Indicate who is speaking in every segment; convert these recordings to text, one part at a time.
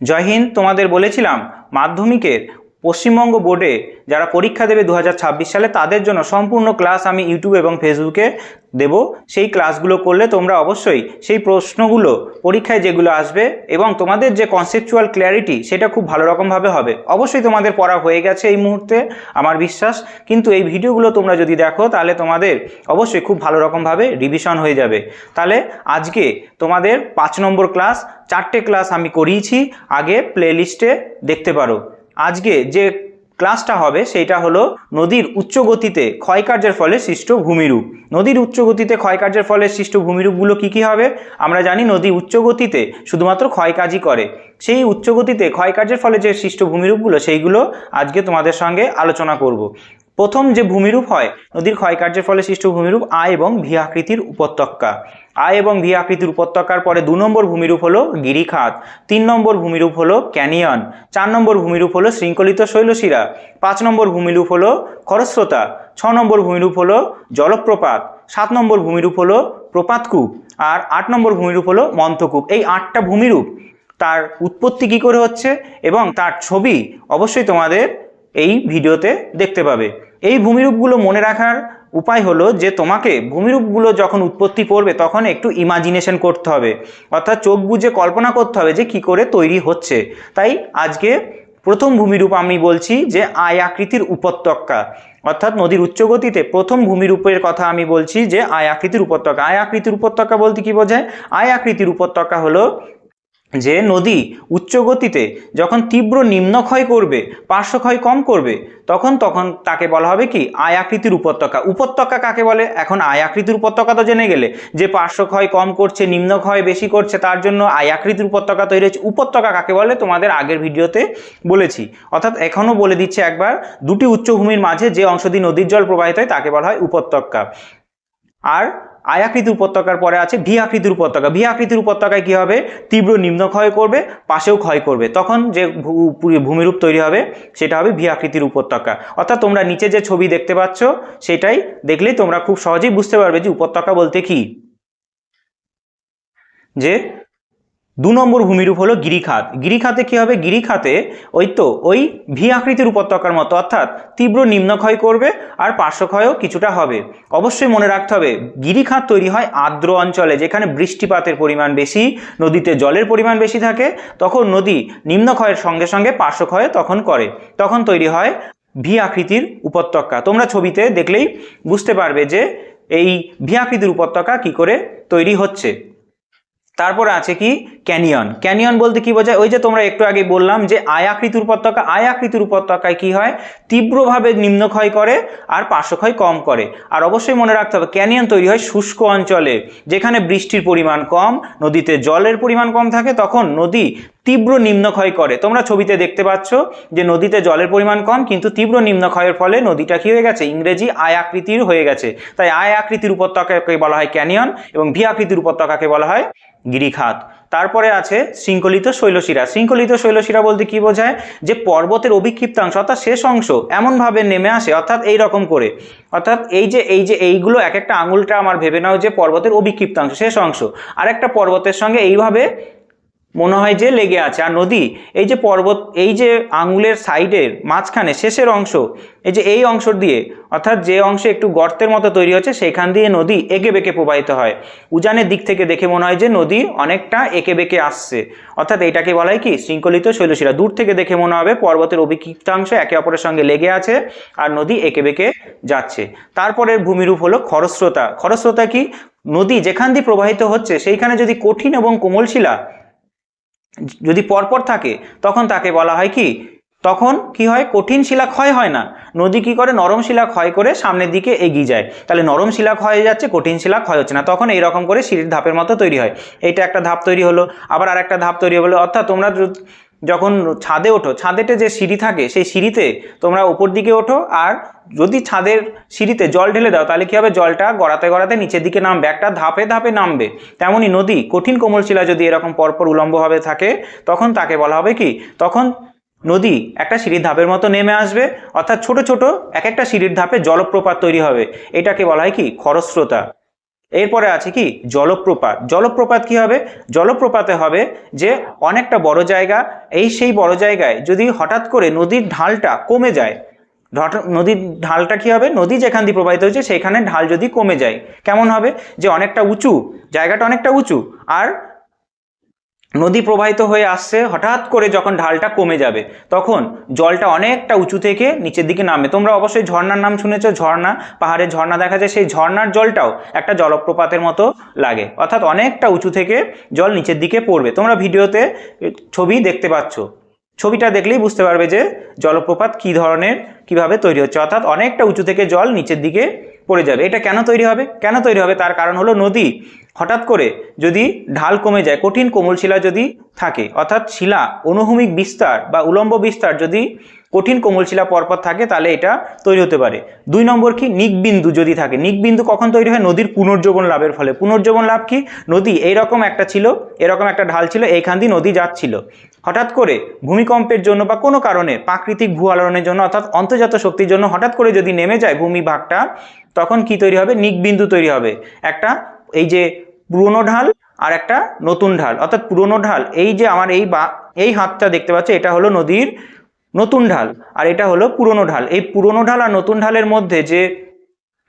Speaker 1: জয় হিন্দ তোমাদের বলেছিলাম মাধ্যমিকের পশ্চিমবঙ্গ বোর্ডে যারা পরীক্ষা দেবে দু হাজার ছাব্বিশ সালে, তাদের জন্য সম্পূর্ণ ক্লাস আমি ইউটিউব এবং ফেসবুকে দেব। সেই ক্লাসগুলো করলে তোমরা অবশ্যই সেই প্রশ্নগুলো পরীক্ষায় যেগুলো আসবে এবং তোমাদের যে কনসেপচুয়াল ক্ল্যারিটি সেটা খুব ভালো রকমভাবে হবে। অবশ্যই তোমাদের পড়া হয়ে গেছে এই মুহূর্তে, আমার বিশ্বাস। কিন্তু এই ভিডিওগুলো তোমরা যদি দেখো, তাহলে তোমাদের অবশ্যই খুব ভালো রকমভাবে রিভিশন হয়ে যাবে। তাহলে আজকে তোমাদের পাঁচ নম্বর ক্লাস, চারটে ক্লাস আমি করিয়েছি। আগে প্লেলিস্টে দেখতে পারো। আজকে যে ক্লাসটা হবে সেইটা হলো নদীর উচ্চ গতিতে ক্ষয়কার্যের ফলে সৃষ্ট ভূমিরূপ। নদীর উচ্চ গতিতে ক্ষয়কার্যের ফলে সৃষ্ট ভূমিরূপগুলো কী কী হবে? আমরা জানি নদী উচ্চ গতিতে শুধুমাত্র ক্ষয়কাজই করে। সেই উচ্চ গতিতে ক্ষয়কার্যের ফলে যে সৃষ্ট ভূমিরূপগুলো সেইগুলো আজকে তোমাদের সঙ্গে আলোচনা করব। প্রথম যে ভূমিরূপ হয়, নদীর ক্ষয়কার্যের ফলে সৃষ্ট ভূমিরূপ আ এবং ভি আকৃতির উপত্যকা। আ এবং ভি আকৃতির উপত্যকার পরে দু নম্বর ভূমিরূপ হলো গিরিখাত, তিন নম্বর ভূমিরূপ হলো ক্যানিয়ন, চার নম্বর ভূমিরূপ হলো শৃঙ্খলিত শৈলশিরা, পাঁচ নম্বর ভূমিরূপ হলো খরস্রোতা, ছ নম্বর ভূমিরূপ হলো জলপ্রপাত, সাত নম্বর ভূমিরূপ হলো প্রপাতকূপ আর আট নম্বর ভূমিরূপ হলো মন্থকূপ। এই আটটা ভূমিরূপ তার উৎপত্তি কী করে হচ্ছে এবং তার ছবি অবশ্যই তোমাদের এই ভিডিওতে দেখতে পাবে। এই ভূমিরূপগুলো মনে রাখার উপায় হলো যে তোমাকে ভূমিরূপগুলো যখন উৎপত্তি করবে তখন একটু ইমাজিনেশন করতে হবে। অর্থাৎ চোখ বুজে কল্পনা করতে হবে যে কি করে তৈরি হচ্ছে। তাই আজকে প্রথম ভূমিরূপ আমি বলছি যে আয় আকৃতির উপত্যকা। অর্থাৎ নদীর উচ্চগতিতে প্রথম ভূমিরূপের কথা আমি বলছি যে আয় আকৃতির উপত্যকা। আয় আকৃতির উপত্যকা বলতে কি বোঝায়? আয় আকৃতির উপত্যকা হলো যে নদী উচ্চ গতিতে যখন তীব্র নিম্নক্ষয় করবে, পার্শ্বক্ষয় কম করবে, তখন তখন তাকে বলা হবে কি? আয় আকৃতির উপত্যকা। উপত্যকা কাকে বলে? এখন আয় আকৃতির উপত্যকা তো জেনে গেলে, যে পার্শ্বক্ষয় কম করছে, নিম্নক্ষয় বেশি করছে, তার জন্য আয় আকৃতির উপত্যকা তৈরি হচ্ছে উপত্যকা কাকে বলে? তোমাদের আগের ভিডিওতে বলেছি। অর্থাৎ এখনও বলে দিচ্ছে একবার, দুটি উচ্চভূমির মাঝে যে অংশ দিয়ে নদীর জল প্রবাহিত হয়, তাকে বলা হয় উপত্যকা। আর আয়াকৃতির উপত্যকার পরে আছে ভি আকৃতির উপত্যকা। ভি আকৃতির উপত্যকায় কী হবে? তীব্র নিম্ন ক্ষয় করবে, পাশেও ক্ষয় করবে। তখন যে ভূমিরূপ তৈরি হবে, সেটা হবে ভি আকৃতির উপত্যকা। অর্থাৎ তোমরা নিচে যে ছবি দেখতে পাচ্ছ, সেটাই দেখলেই তোমরা খুব সহজেই বুঝতে পারবে যে উপত্যকা বলতে কি? যে দু নম্বর ভূমিরূপ হলো গিরিখাত। গিরিখাতে কি হবে? গিরিখাতে ওই তো, ওই ভি আকৃতির উপত্যকার মতো, অর্থাৎ তীব্র নিম্নক্ষয় করবে আর পার্শ্বক্ষয়ও কিছুটা হবে। অবশ্যই মনে রাখতে হবে, গিরিখাত তৈরি হয় আর্দ্র অঞ্চলে, যেখানে বৃষ্টিপাতের পরিমাণ বেশি, নদীতে জলের পরিমাণ বেশি থাকে, তখন নদী নিম্নক্ষয়ের সঙ্গে সঙ্গে পার্শ্বক্ষয় তখন করে। তখন তৈরি হয় ভি আকৃতির উপত্যকা। তোমরা ছবিতে দেখলেই বুঝতে পারবে যে এই ভি আকৃতির উপত্যকা কি করে তৈরি হচ্ছে। তারপরে আছে কি? ক্যানিয়ন। ক্যানিয়ন বলতে কি বোঝায়? ওই যে তোমরা একটু আগে বললাম যে আয়াকৃতির উপত্যকা, আয়াকৃতির উপত্যকায় কি হয়? তীব্রভাবে নিম্নক্ষয় করে আর পার্শ্বক্ষয় কম করে। আর অবশ্যই মনে রাখতে হবে, ক্যানিয়ন তৈরি হয় শুষ্ক অঞ্চলে। যেখানে বৃষ্টির পরিমাণ কম, নদীতে জলের পরিমাণ কম থাকে, তখন নদী তীব্র নিম্নক্ষয় করে। তোমরা ছবিতে দেখতে পাচ্ছ যে নদীতে জলের পরিমাণ কম, কিন্তু তীব্র নিম্নক্ষয়ের ফলে নদীটা কি হয়ে গেছে? ইংরেজি আয় আকৃতির হয়ে গেছে। তাই আয় আকৃতির উপত্যকাকে বলা হয় ক্যানিয়ন এবং ভি আকৃতির উপত্যকাকে বলা হয় গিরিখাত। তারপরে আছে শৃঙ্খলিত শৈলশিরা। শৃঙ্খলিত শৈলশিরা বলতে কি বোঝায়? যে পর্বতের অভিক্ষিপ্তাংশ, অর্থাৎ শেষ অংশ, এমনভাবে নেমে আসে, অর্থাৎ এই রকম করে। অর্থাৎ এই যে এই যে, এইগুলো এক একটা আঙুলটা আমার ভেবে নাও যে পর্বতের অভিক্ষিপ্তাংশ, শেষ অংশ। আর একটা পর্বতের সঙ্গে এইভাবে মনে হয় যে লেগে আছে। আর নদী, এই যে পর্বত, এই যে আঙুলের সাইডের মাঝখানে শেষের অংশ, এই যে এই অংশ দিয়ে, অর্থাৎ যে অংশে একটু গর্তের মতো তৈরি হচ্ছে, সেখান দিয়ে নদী এঁকে বেঁকে প্রবাহিত হয়। উজানের দিক থেকে দেখে মনে হয় যে নদী অনেকটা এঁকে বেঁকে আসছে। অর্থাৎ এইটাকে বলা হয় কি? শৃঙ্খলিত শৈলশিরা দূর থেকে দেখে মনে হবে পর্বতের অভিক্ষিপ্তাংশ একে অপরের সঙ্গে লেগে আছে আর নদী এঁকে বেঁকে যাচ্ছে। তারপরের ভূমিরূপ হলো খরস্রোতা। খরস্রোতা কি? নদী যেখান দিয়ে প্রবাহিত হচ্ছে, সেইখানে যদি কঠিন এবং কোমল শিলা যদি পরপর থাকে, তখন তাকে বলা হয় কি? তখন কি হয়? কঠিন শিলা ক্ষয় হয় না। নদী কি করে? নরম শিলা ক্ষয় করে সামনের দিকে এগিয়ে যায়। তাহলে নরম শিলা ক্ষয় হয়ে যাচ্ছে, কঠিন শিলা ক্ষয় হচ্ছে না। তখন এই রকম করে সিঁড়ির ধাপের মতো তৈরি হয়। এইটা একটা ধাপ তৈরি হলো। আবার আরেকটা ধাপ তৈরি হলো। অর্থাৎ তোমরা যখন ছাদে ওঠো, ছাদেতে যে সিঁড়ি থাকে, সেই সিঁড়িতে তোমরা উপর দিকে ওঠো আর যদি ছাদের সিঁড়িতে জল ঢেলে দাও, তাহলে কি হবে? জলটা গড়াতে গড়াতে নিচের দিকে নামবে, একটা ধাপে ধাপে নামবে। তেমনি নদী, কঠিন কোমল শিলা যদি এরকম পরপর উলম্বভাবে থাকে, তখন তাকে বলা হবে কি? তখন নদী একটা সিঁড়ির ধাপের মতো নেমে আসবে, অর্থাৎ ছোট ছোট এক একটা সিঁড়ির ধাপে জলপ্রপাত তৈরি হবে। এটাকে বলা হয় কি? খরস্রোতা। এরপরে আছে কি? জলপ্রপাত। জলপ্রপাত কি হবে? জলপ্রপাতে হবে যে অনেকটা বড় জায়গা, এই সেই বড় জায়গায় যদি হঠাৎ করে নদীর ঢালটা কমে যায় নদীর ঢালটা কি হবে? নদী যেখান দিয়ে প্রবাহিত হচ্ছে, সেখানে ঢাল যদি কমে যায়, কেমন হবে? যে অনেকটা উঁচু, জায়গাটা অনেকটা উঁচু, আর নদী প্রবাহিত হয়ে আসছে, হঠাৎ করে যখন ঢালটা কমে যাবে, তখন জলটা অনেকটা উঁচু থেকে নিচের দিকে নামে। তোমরা অবশ্যই ঝর্ণার নাম শুনেছো, ঝর্ণা, পাহাড়ে ঝর্ণা দেখা যায়, সেই ঝর্ণার জলটাও একটা জলপ্রপাতের মতো লাগে। অর্থাৎ অনেকটা উঁচু থেকে জল নিচের দিকে পড়বে। তোমরা ভিডিওতে ছবি দেখতে পাচ্ছ। ছবিটা দেখলেই বুঝতে পারবে যে জলপ্রপাত কী ধরনের, কীভাবে তৈরি হচ্ছে। অর্থাৎ অনেকটা উঁচু থেকে জল নিচের দিকে পড়ে যাবে। এটা কেন তৈরি হবে? কেন তৈরি হবে? তার কারণ হলো নদী হঠাৎ করে যদি ঢাল কমে যায়, কঠিন কোমল শিলা যদি থাকে, অর্থাৎ শিলা অনুভূমিক বিস্তার বা উলম্ব বিস্তার যদি কঠিন কোমল শিলা পরপর থাকে, তাহলে এটা তৈরি হতে পারে। দুই নম্বর কি? নিকবিন্দু যদি থাকে। নিকবিন্দু কখন তৈরি হয়? নদীর পুনর্জীবন লাভের ফলে। পুনর্জীবন লাভ কি? নদী এইরকম একটা ছিল, এরকম একটা ঢাল ছিল, এইখান দিয়ে নদী যাচ্ছিল। হঠাৎ করে ভূমিকম্পের জন্য বা কোনো কারণে, প্রাকৃতিক ভূ আলোড়নের জন্য, অর্থাৎ অন্তর্জাত শক্তির জন্য হঠাৎ করে যদি নেমে যায় ভূমিভাগটা, তখন কি তৈরি হবে? নিকবিন্দু তৈরি হবে। একটা এই যে পুরনো ঢাল আর একটা নতুন ঢাল। অর্থাৎ পুরনো ঢাল, এই যে আমার এই বা, এই হাতটা দেখতে পাচ্ছে, এটা হলো নদীর নতুন ঢাল আর এটা হলো পুরনো ঢাল। এই পুরনো ঢাল আর নতুন ঢালের মধ্যে যে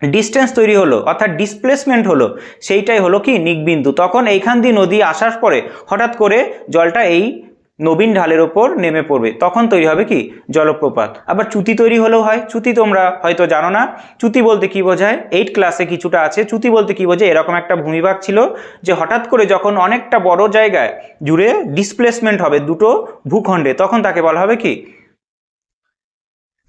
Speaker 1: ডিস্টেন্স তৈরি হলো, অর্থাৎ ডিসপ্লেসমেন্ট হলো, সেইটাই হলো কি নিকবিন্দু। তখন এইখান দিয়ে নদী আসার পরে হঠাৎ করে জলটা এই নবীন ঢালের ওপর নেমে পড়বে। তখন তৈরি হবে কি? জলপ্রপাত। আবার চ্যুতি তৈরি হলেও হয়। চুতি তোমরা হয়তো জানো না। চ্যুতি বলতে কি বোঝায়? এইট ক্লাসে কিছুটা আছে। চ্যুতি বলতে কি বোঝায়? এরকম একটা ভূমিভাগ ছিল যে হঠাৎ করে যখন অনেকটা বড় জায়গায় জুড়ে ডিসপ্লেসমেন্ট হবে দুটো ভূখণ্ডে, তখন তাকে বলা হবে কি?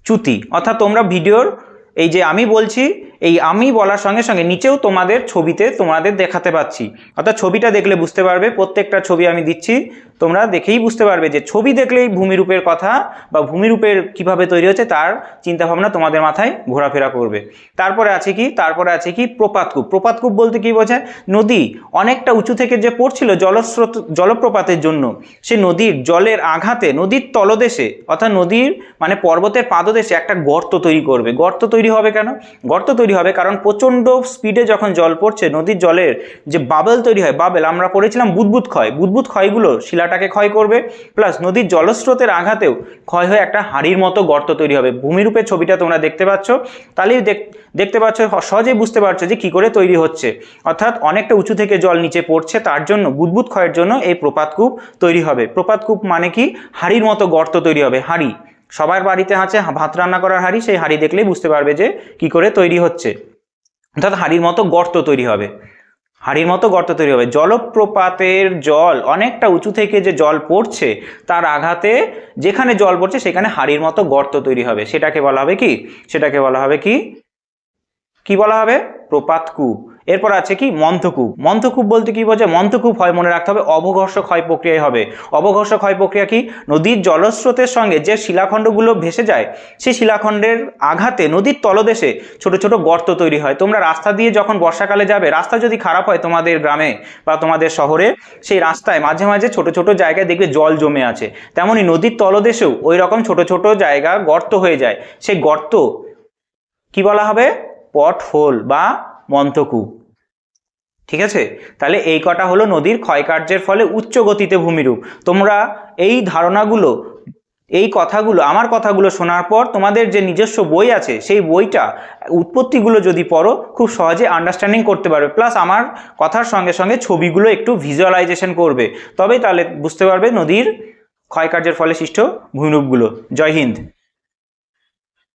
Speaker 1: চ্যুতি অর্থাৎ তোমরা ভিডিওর এই যে আমি বলছি, এই আমি বলার সঙ্গে সঙ্গে নিচেও তোমাদের ছবিতে তোমাদের দেখাতে পাচ্ছি। অর্থাৎ ছবিটা দেখলে বুঝতে পারবে, প্রত্যেকটা ছবি আমি দিচ্ছি, তোমরা দেখেই বুঝতে পারবে যে ছবি দেখলেই ভূমিরূপের কথা বা ভূমিরূপের কীভাবে তৈরি হচ্ছে তার চিন্তাভাবনা তোমাদের মাথায় ঘোরাফেরা করবে। তারপরে আছে কি? তারপরে আছে কি? প্রপাতকূপ প্রপাতকূপ বলতে কি বোঝায়? নদী অনেকটা উঁচু থেকে যে পড়ছিল জলস্রোত, জলপ্রপাতের জন্য, সে নদীর জলের আঘাতে, নদীর তলদেশে, অর্থাৎ নদীর মানে পর্বতের পাদদেশে একটা গর্ত তৈরি করবে। গর্ত তৈরি হবে কেন? গর্ত তৈরি হবে কারণ প্রচণ্ড স্পিডে যখন জল পড়ছে, নদীর জলের যে বাবেল তৈরি হয় বাবেল আমরা পড়েছিলাম বুদবুদ ক্ষয়। বুদবুদ ক্ষয়গুলো শিলাটাকে ক্ষয় করবে প্লাস নদীর জলস্রোতের আঘাতেও ক্ষয় হয়ে একটা হাড়ির মতো গর্ত তৈরি হবে। ভূমিরূপের ছবিটা তোমরা দেখতে পাচ্ছ। তাহলেই দেখ- দেখতে পাচ্ছ, সহজেই বুঝতে পারছ যে কি করে তৈরি হচ্ছে। অর্থাৎ অনেকটা উঁচু থেকে জল নিচে পড়ছে, তার জন্য বুদবুদ ক্ষয়ের জন্য এই প্রপাতকূপ তৈরি হবে। প্রপাতকূপ মানে কি? হাড়ির মতো গর্ত তৈরি হবে, হাড়ি। সবার বাড়িতে আছে ভাত রান্না করার হাঁড়ি, সেই হাঁড়ি দেখলেই বুঝতে পারবে যে কি করে তৈরি হচ্ছে। অর্থাৎ হাঁড়ির মতো গর্ত তৈরি হবে। হাঁড়ির মতো গর্ত তৈরি হবে। জলপ্রপাতের জল অনেকটা উঁচু থেকে যে জল পড়ছে, তার আঘাতে যেখানে জল পড়ছে, সেখানে হাঁড়ির মতো গর্ত তৈরি হবে। সেটাকে বলা হবে কি? সেটাকে বলা হবে কি? কি বলা হবে? প্রপাতকূপ এরপর আছে কি? মন্থকূপ মন্থকূপ বলতে কি বোঝায়? মন্থকূপ হয় মনে রাখতে হবে অবঘর্ষ ক্ষয় প্রক্রিয়ায় হবে। অবঘর্ষ ক্ষয় প্রক্রিয়া কি? নদীর জলস্রোতের সঙ্গে যে শিলাখণ্ডগুলো ভেসে যায়, সেই শিলাখণ্ডের আঘাতে নদীর তলদেশে ছোট ছোট গর্ত তৈরি হয়। তোমরা রাস্তা দিয়ে যখন বর্ষাকালে যাবে, রাস্তা যদি খারাপ হয় তোমাদের গ্রামে বা তোমাদের শহরে, সেই রাস্তায় মাঝে মাঝে ছোট ছোট জায়গায় দেখবে জল জমে আছে। তেমনি নদীর তলদেশেও ওই রকম ছোট ছোট জায়গা গর্ত হয়ে যায়। সেই গর্ত কি বলা হবে? পট হোল বা মন্থকূপ ঠিক আছে? তাহলে এই কটা হলো নদীর ক্ষয়কার্যের ফলে উচ্চ গতিতে ভূমিরূপ। তোমরা এই ধারণাগুলো, এই কথাগুলো, আমার কথাগুলো শোনার পর তোমাদের যে নিজস্ব বই আছে, সেই বইটা উৎপত্তিগুলো যদি পড়ো, খুব সহজে আন্ডারস্ট্যান্ডিং করতে পারবে। প্লাস আমার কথার সঙ্গে সঙ্গে ছবিগুলো একটু ভিজুয়ালাইজেশন করবে। তবেই তাহলে বুঝতে পারবে নদীর ক্ষয়কার্যের ফলে সৃষ্ট ভূমিরূপগুলো। জয় হিন্দ।